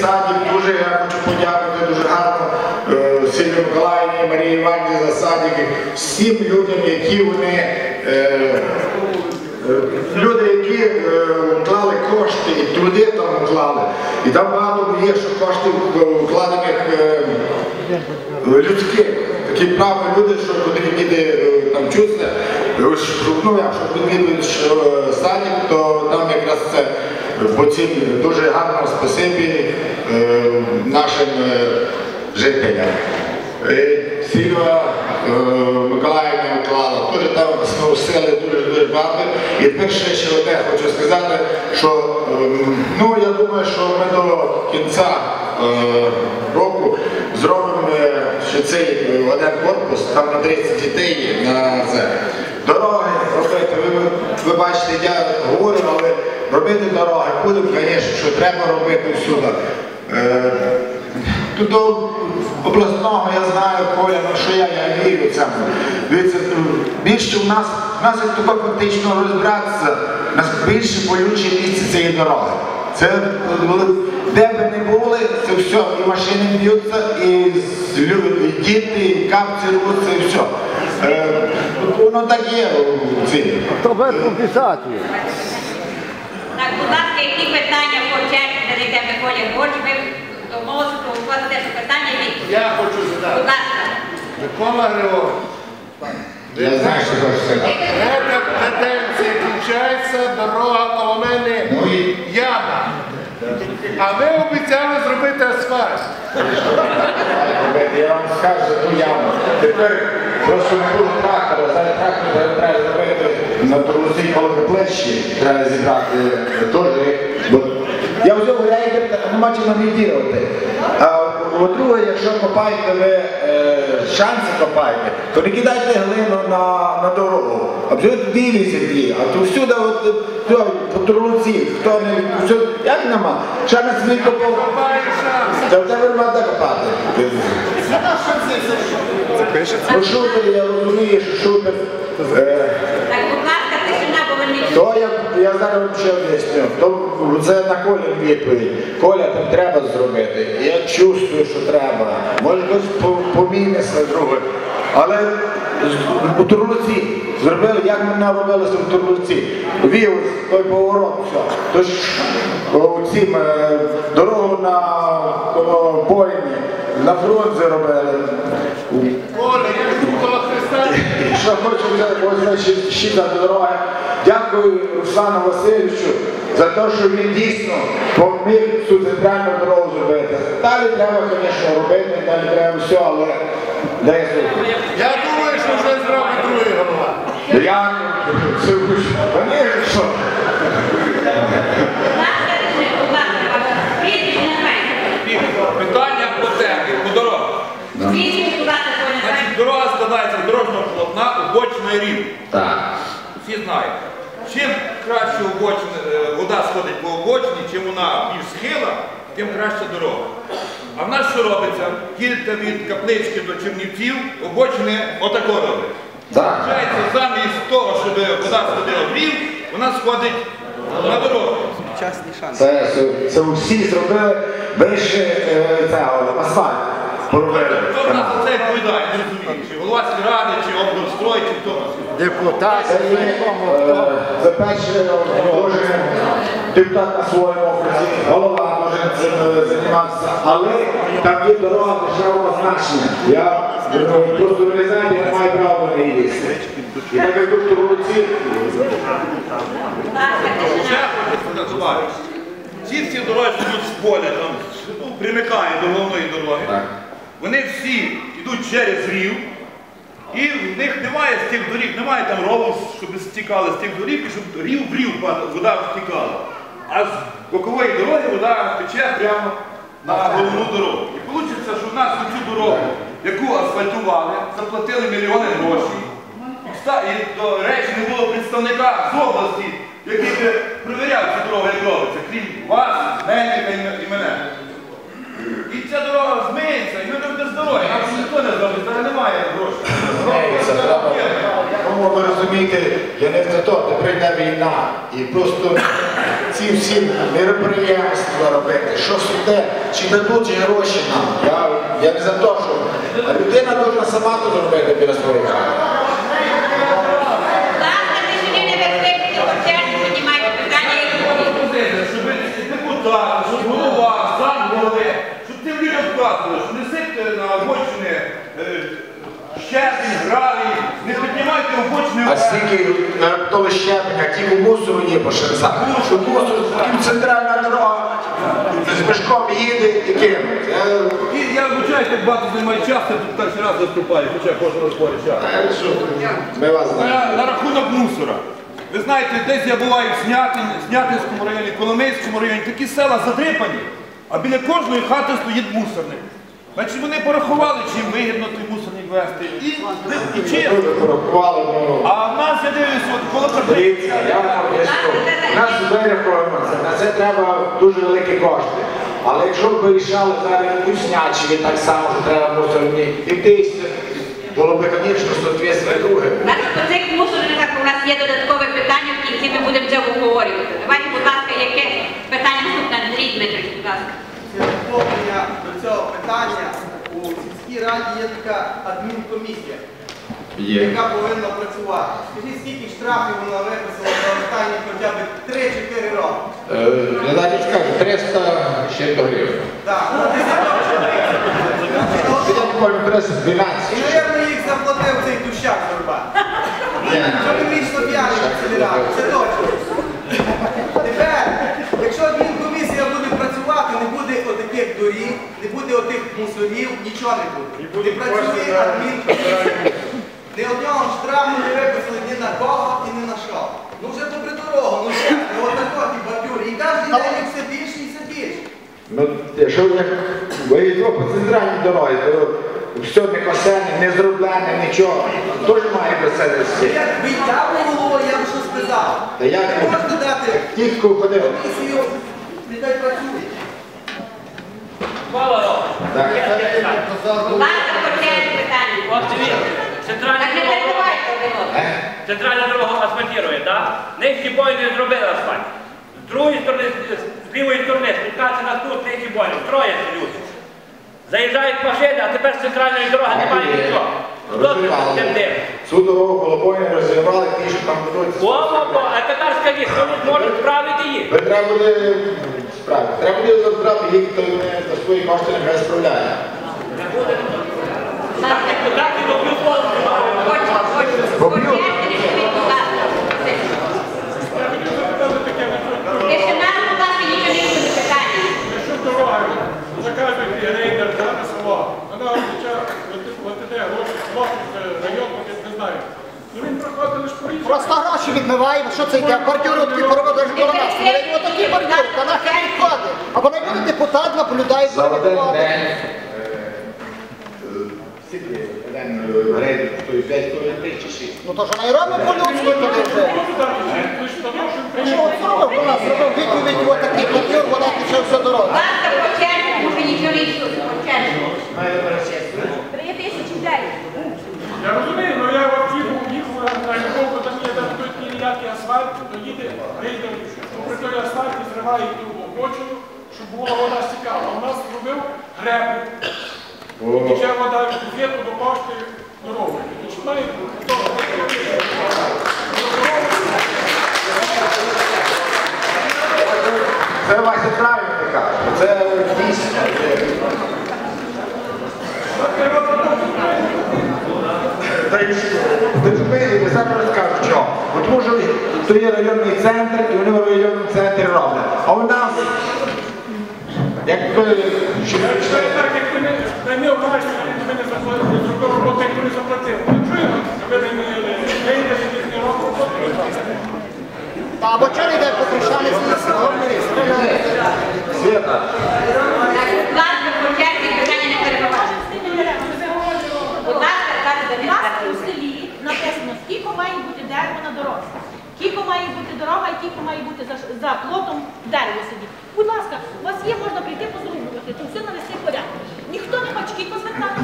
садик дуже я хочу подякувати дуже гарно е, Миколаївні, Марії Іванівні за садики, всім людям, які вони. е, Е, Люди, які вклали кошти і труди там вклали. І там багато є, що коштів е, вкладених е, людських. Такі праві люди, що вони відвідують е, там чувства, ну якщо відвідують е, садик, то там якраз це по цим дуже гарно спасибі е, нашим жителям. Сільва Миколаївна Миколаївна теж там знову сили дуже дуже багато. І тепер ще, одне хочу сказати, що ем, ну, я думаю, що ми до кінця року цей е, один корпус, там на 30 дітей на це. Дороги робити, ви, ви бачите, я говорю, але робити дороги будемо, звісно, що треба робити всюди. Е, Тут до обласного я знаю, Коля, ну що я, я вірю цьому. Більше в нас, в нас як тако фактично розбиратися, у нас більше болюче місце цієї дороги. Це е, де би не це все, і машини б'ються, і діти, і капці рвуться, і все. Е, воно так є у цій. Хто без компенсації? Так, будь ласка, які питання хочуть, перейде Миколі Борч, ви домовилися проголосувати те, що питання від. Я хочу Будь ласка. Микола Григорович, Я знаю, що хочу сказати. третя каденція кінчається, дорога коло мене Ну і. А ви обіцяли зробити асфальт. Я вам скажу ту яму. Тепер просто не буде трактора, зараз трактор треба- зробити на трусі плечі, треба зібрати теж. Я взяв рейдер, нема чим навідірувати. А по-друге, якщо копаєте ви е, шанси копаєте, то не кидайте глину на, на дорогу. А вже білі землі, а то всюди от, все, по трулуці, хто не все, як нема? Ще на копав. Має шанс. Та в тебе треба копати. Ну, шутер, я розумію, що шутер. Е, Так, будь ласка, тишина, бо ви не то я, я зараз вам ще об'ясню. То це на Колі відповідь. Коля, там треба зробити. Я чувствую, що треба. Може хтось по- поміниться друге. Але у Турлуці зробили, як мене робилося в Турлуці. Вів той поворот, все. Тож у цім е, дорогу на бойні, на фронт зробили. Що хочу значить, щита дороги. Дякую Руслану Васильовичу за те, що він дійсно поміг цю центральну дорогу зробити. Далі треба, звісно, робити, далі треба все, але слухати. Я думаю, що вже зробить другий голова. Я що. Тишина, будь ласка, прізвище не Питання по темі, по дорогах. Значить, дорога складається з дорожнього полотна, обочина і рів. Так. Всі знають. Чим краще обочина, е, вода сходить по обочині, чим вона більш схила, тим краща дорога. А в нас що робиться? Кілька від каплички до Чернівців, обочини отако робить. Виходить, замість того, щоб вода сходила в рів, вона сходить на дорогу. Це, це, це всі зробили вище е, асфальт. Поробили. Хто в нас за це відповідає, не розумію. Чи голова сільради, чи облстрой, чи хто. Депутат, Це є е, це перше положення депутат на своєму окрузі, голова е, займатися, але там є дорога державного значення. Я е, просто не знаю, я не маю права на її лізти. І так як тут в руці, Будь ласка, тишина. Ще хочу сказати, ці всі дороги, йдуть з поля, там, ну, примикає до головної дороги, вони всі йдуть через рів, і в них немає з тих доріг, немає там рову, щоб стікали з тих доріг, і щоб рів в рів вода втікала. А з бокової дороги вода тече прямо на головну дорогу. І вийде, що в нас на цю дорогу, яку асфальтували, заплатили мільйони грошей. І, кста- до речі, не було представника з області, який би перевіряв цю дорогу, як робиться, крім вас, Мельника і мене. І ця дорога змиється, і ми там без дороги. Нам ніхто не зробить, зараз немає грошей. Тому ви розумієте, я не де прийде війна. І просто ці всі мероприємства робити, що де, чи дадуть чи гроші нам. Я, я не за те, що а людина повинна сама то зробити біля своєї хати. Ти не. Щоб тим людям вказували, що несите на обочини е, щебінь, не піднімайте. А стільки на того щеплення, тільки мусору є по шерстах. Що мусор, тут центральна дорога, з мішком їде і. Я- І я вибачаюсь, як багато займає часу, я тут перший раз виступаю, хоча кожен розборі час. Ми вас знаємо. На, на рахунок мусора. Ви знаєте, десь я буваю в Снятині, Снятинському районі, Коломийському районі, такі села задрипані, а біля кожної хати стоїть мусорник. Значить, вони порахували, чим вигідно той мусорник вести. І, і чим. Порахували, ну, А в нас, я дивлюся, от картини. Дивіться, я вам поясню. У нас у рахується, на це треба дуже великі кошти. Але якщо б ви рішали зараз і Снячеві так само, що треба мусорні, і було б, звісно, соответствие друге. Зараз по цих мусорниках у нас є додаткове питання, в кінці ми будемо це обговорювати. Давайте, будь ласка, яке питання наступне, Андрій Дмитрович, будь ласка. Це доповнення до цього питання. У сільській раді є така адмінкомісія, яка повинна працювати. Скажіть, скільки штрафів вона виписала за останні хоча б 3-4 роки? Скажуть, 300 ще гривень. Так, ну, десяток Я буквально 312. І, мабуть, їх заплатив цей дущак Горба. Що він вічно п'яний це точно. Тепер, якщо адмінкомісія буде працювати, не буде отаких доріг, не буде отих мусорів, нічого не буде. Не працює адмінкомісія. Ні одного штрафу не виписали ні на кого і ні на що. Ну вже попри дорогу, ну що, ну отако ті бабюри. І кожен день їх все більше і все більше. Ну, якщо ви виїздимо по центральній дорозі, то все не косене, не зроблене, нічого. Теж має до себе Ну, всі. Якби я було, я б що сказав. Та як Не можна дати Тітку ходив. комісію, нехай працює. Так. От дивіться, центральна дорога. Е? центральна дорога асфальтує, так? Нижчі бой не зробили асфальт. З другої сторони, з лівої сторони, спускатися на тут, нижчі бой, строяться люди. Заїжджають машини, а тепер з центральної дороги немає нічого. Хто це цим? Цю дорогу колобойні розвивали, ті, що там будуть. О-о-о, а тепер скажіть, хто не зможе справити їх? Ви треба буде справити. Треба буде забрати їх, то вони за свої кошти не не дорога, заказують рейдер на село. Вона обіцяє, от іде гроші, платить район, я не знаю. Просто гроші відмиваємо, що це йде? Бордюри такі нас. Вони отакі бордюри, та нахер відходить. А вони буде депутат, наблюдають За один день скільки один рейд стоїть 5 хвилин чи 6? Ну то ж вона і робить по-людськи туди вже. лише що от зробив відповідь, от такий бордюр, вона пішов все дорогу. Ласка, по черзі, тому що нічого не чути. По черзі. Три тисячі. Я розумію, але я от їхав, їхав на Львовку, там є там тут ніякий асфальт, то їде рейдер, попри той асфальт і зриває ту обочину, була вода стікала. У нас зробив греблю. Тече вода від буфету до пошти дороги. Починає Це Вася правильно каже. Це дійсно. Та й що? Ти ж сам розкажу, що. Тому що то є районний центр, і вони в районному центрі роблять. А у нас, ми Це так, як ви не не обмежені, ви не заплатили, не роботу, як ви не заплатили. Ви не рейдер, не робить роботу. Та або чого не йде по Кришани з лісу? Свята, Так, будь ласка, питання не перебувайте. Будь ласка, кажете, У нас у селі написано, скільки має бути дерево на дорозі. Кілько має бути дорога і кілько має бути за, за плотом дерево сидіти. Будь ласка, у вас є, можна прийти позрубувати, то все навести порядок. Ніхто не хоче кілько звертати.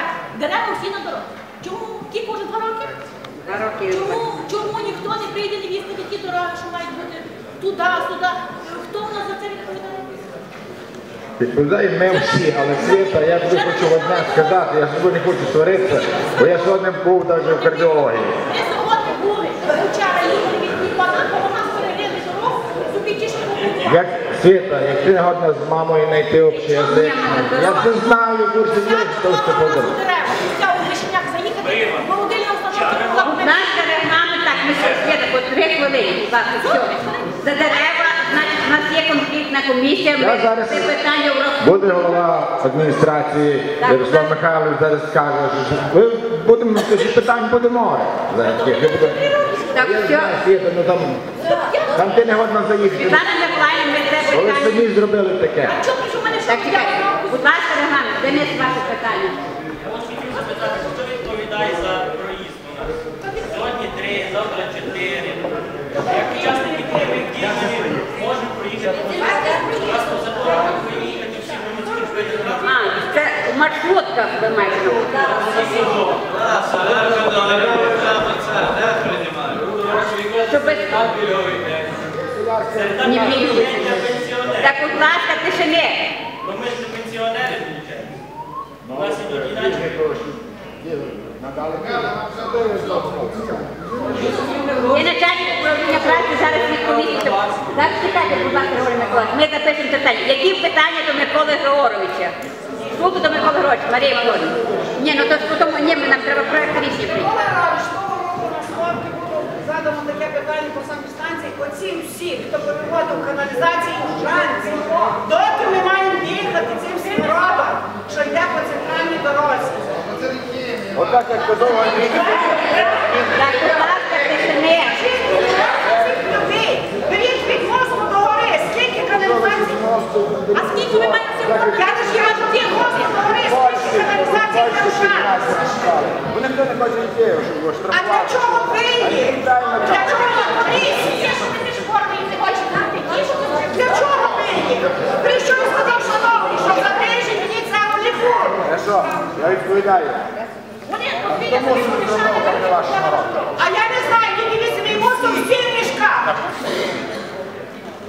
Як? Дерева всі на дорозі. Чому? Кілько вже два роки? Два роки. Чому, чому ніхто не прийде не візьме ті дороги, що мають бути туди, сюди. Хто в нас за це відповідає? Відповідає ми всі, але Світа, я тобі хочу одне сказати, я тобою не хочу сваритися, бо я сьогодні був навіть в кардіології. Ми сьогодні були, вчора їхали від Дніпра, бо нас перегріли дорогу, зубітішки побудували. Як Світа, як ти не годна з мамою знайти общий язик, я це знаю, курсі ділянки, то все подобається. Наш регламент, так, ми ще по три хвилини, будь ласка, все. За дерева, значить, у нас є конфліктна комісія, ми Я зараз це питання врахуємо. буде голова адміністрації Ярослав Михайлович зараз скаже, що ви будемо тоді питань буде море. Зараз таких, я. Так, знаю, Світа, ну там, там ти не годна заїхати. Світлана Миколаївна, ми це ви питання. самі зробили таке. А чому ж у мене Так, що чекайте, будь ласка, регламент, де ми ваше питання? От хотів запитати, хто відповідає за проїзд у нас? Сьогодні три, завтра чотири. Як учасники бойових дій по закону всі громадські А, це в маршрутках ви маєте. Так, будь ласка, тишини. Бо ми ж не пенсіонери, виходить. У нас ідуть іначе. І начальник управління праці зараз відповість. Так, чекайте, будь ласка, Григорій. Ми запишемо питання. Які питання до Миколи Григоровича? Слуху до Миколи Григоровича, Марія Миколаївна. Ні, ну то ж потім, ні, нам треба проект рішення прийняти. Задано таке питання по самій станції. Оці всі, хто переводив каналізації шанці, доки ми маємо їхати цим всім робам, що йде по центральній дорозі. Отак як казав Андрій. Так. Беріть від мосту до гори, скільки каналізацій? А скільки ви маєте? Я ж я від мосту до гори, скільки каналізацій для. Вони ніхто не хоче йти, щоб його А для чого ви? Для чого комісія? Для чого ви є? Прийшов і сказав, шановні, що за тиждень мені це. Я що? Я відповідаю. Вони подвійні собі помішали. А я не знаю, тільки вісімий мусор всі. в мішках.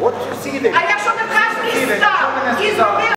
От сусіди. А якщо не кожний став і зробив